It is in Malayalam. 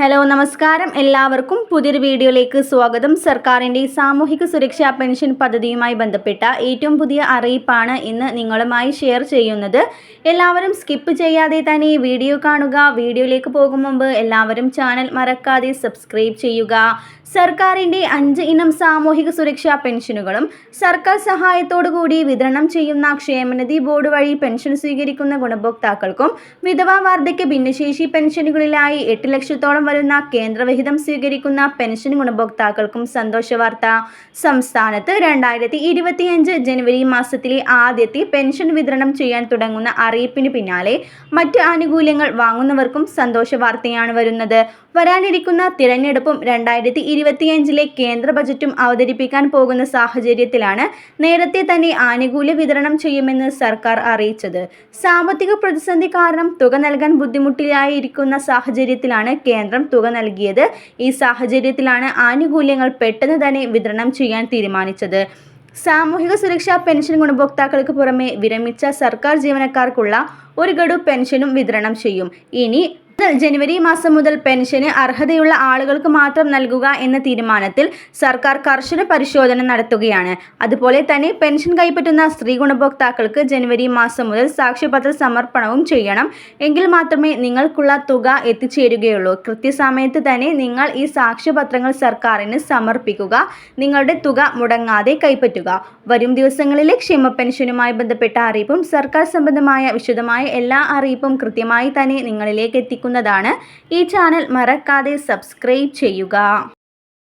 ഹലോ നമസ്കാരം. എല്ലാവർക്കും പുതിയൊരു വീഡിയോയിലേക്ക് സ്വാഗതം. സർക്കാരിന്റെ സാമൂഹിക സുരക്ഷാ പെൻഷൻ പദ്ധതിയുമായി ബന്ധപ്പെട്ട ഏറ്റവും പുതിയ അറിയിപ്പാണ് ഇന്ന് നിങ്ങളുമായി ഷെയർ ചെയ്യുന്നത്. എല്ലാവരും സ്കിപ്പ് ചെയ്യാതെ തന്നെ വീഡിയോ കാണുക. വീഡിയോയിലേക്ക് പോകും മുമ്പ് എല്ലാവരും ചാനൽ മറക്കാതെ സബ്സ്ക്രൈബ് ചെയ്യുക. സർക്കാരിന്റെ അഞ്ച് ഇനം സാമൂഹിക സുരക്ഷാ പെൻഷനുകളും സർക്കാർ സഹായത്തോടു കൂടി വിതരണം ചെയ്യുന്ന ക്ഷേമനിധി ബോർഡ് വഴി പെൻഷൻ സ്വീകരിക്കുന്ന ഗുണഭോക്താക്കൾക്കും വിധവാ വാർദ്ധക്യ ഭിന്നശേഷി പെൻഷനുകളിലായി എട്ട് ലക്ഷത്തോളം വരുന്ന കേന്ദ്രവിഹിതം സ്വീകരിക്കുന്ന പെൻഷൻ ഗുണഭോക്താക്കൾക്കും സന്തോഷ വാർത്ത. സംസ്ഥാനത്ത് രണ്ടായിരത്തി ഇരുപത്തിയഞ്ച് ജനുവരി മാസത്തിലെ ആദ്യത്തെ പെൻഷൻ വിതരണം ചെയ്യാൻ തുടങ്ങുന്ന അറിയിപ്പിന് പിന്നാലെ മറ്റ് ആനുകൂല്യങ്ങൾ വാങ്ങുന്നവർക്കും സന്തോഷ വാർത്തയാണ് വരുന്നത്. വരാനിരിക്കുന്ന തിരഞ്ഞെടുപ്പും രണ്ടായിരത്തി ഇരുപത്തിയഞ്ചിലെ കേന്ദ്ര ബജറ്റും അവതരിപ്പിക്കാൻ പോകുന്ന സാഹചര്യത്തിലാണ് നേരത്തെ തന്നെ ആനുകൂല്യ വിതരണം ചെയ്യുമെന്ന് സർക്കാർ അറിയിച്ചത്. സാമ്പത്തിക പ്രതിസന്ധി കാരണം തുക നൽകാൻ ബുദ്ധിമുട്ടിലായിരിക്കുന്ന സാഹചര്യത്തിലാണ് കേന്ദ്രം തുക നൽകിയത് ഈ സാഹചര്യത്തിലാണ് ആനുകൂല്യങ്ങൾ പെട്ടെന്ന് തന്നെ വിതരണം ചെയ്യാൻ തീരുമാനിച്ചത്. സാമൂഹിക സുരക്ഷാ പെൻഷൻ ഗുണഭോക്താക്കൾക്ക് പുറമെ വിരമിച്ച സർക്കാർ ജീവനക്കാർക്കുള്ള ഒരു ഗഡു പെൻഷനും വിതരണം ചെയ്യും. ഇനി ജനുവരി മാസം മുതൽ പെൻഷന് അർഹതയുള്ള ആളുകൾക്ക് മാത്രം നൽകുക എന്ന തീരുമാനത്തിൽ സർക്കാർ കർശന പരിശോധന നടത്തുകയാണ്. അതുപോലെ തന്നെ പെൻഷൻ കൈപ്പറ്റുന്ന സ്ത്രീ ഗുണഭോക്താക്കൾക്ക് ജനുവരി മാസം മുതൽ സാക്ഷ്യപത്ര സമർപ്പണവും ചെയ്യണം. എങ്കിൽ മാത്രമേ നിങ്ങൾക്കുള്ള തുക എത്തിച്ചേരുകയുള്ളൂ. കൃത്യസമയത്ത് തന്നെ നിങ്ങൾ ഈ സാക്ഷ്യപത്രങ്ങൾ സർക്കാരിന് സമർപ്പിക്കുക. നിങ്ങളുടെ തുക മുടങ്ങാതെ കൈപ്പറ്റുക. വരും ദിവസങ്ങളിലെ ക്ഷേമ പെൻഷനുമായി ബന്ധപ്പെട്ട അറിയിപ്പും സർക്കാർ സംബന്ധമായ വിശദമായ എല്ലാ അറിയിപ്പും കൃത്യമായി തന്നെ നിങ്ങളിലേക്ക് എത്തിക്കുന്നതാണ് ഈ ചാനൽ മറക്കാതെ സബ്സ്ക്രൈബ് ചെയ്യുക